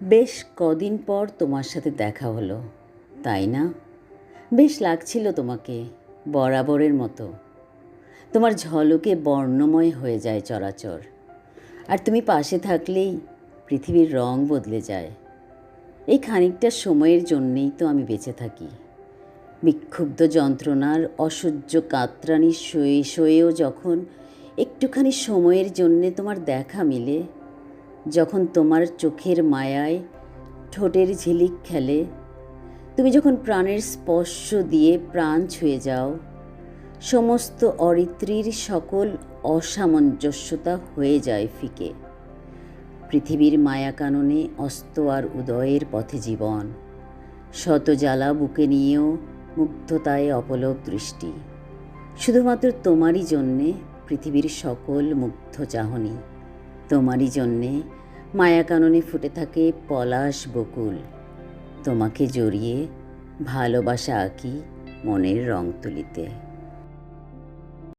বেশ কদিন পর তোমার সাথে দেখা হলো, তাই না? বেশ লাগছিল তোমাকে, বরাবরের মতো। তোমার ঝলকে বর্ণময় হয়ে যায় চরাচর, আর তুমি পাশে থাকলেই পৃথিবীর রং বদলে যায়। এই খানিকটা সময়ের জন্যেই তো আমি বেঁচে থাকি। বিক্ষুব্ধ যন্ত্রণার অসহ্য কাতরানি শয়ে শয়েও যখন একটুখানি সময়ের জন্যে তোমার দেখা মিলে যখন তোমার চোখের মায়ায় ঠোঁটের ঝিলিক খেলে, তুমি যখন প্রাণের স্পর্শ দিয়ে প্রাণ ছুঁয়ে যাও, সমস্ত অরিত্রীর সকল অসামঞ্জস্যতা হয়ে যায় ফিকে। পৃথিবীর মায়া কাননে অস্ত আর উদয়ের পথে জীবন শত জ্বালা বুকে নিয়েও মুগ্ধতায় অপলক দৃষ্টি। শুধুমাত্র তোমারই জন্যে পৃথিবীর সকল মুগ্ধ চাহনি, তোমারই জন্যে মায়া কাননে ফুটে থাকে পলাশ বকুল। তোমাকে জড়িয়ে ভালোবাসা আঁকি মনের রং তুলিতে।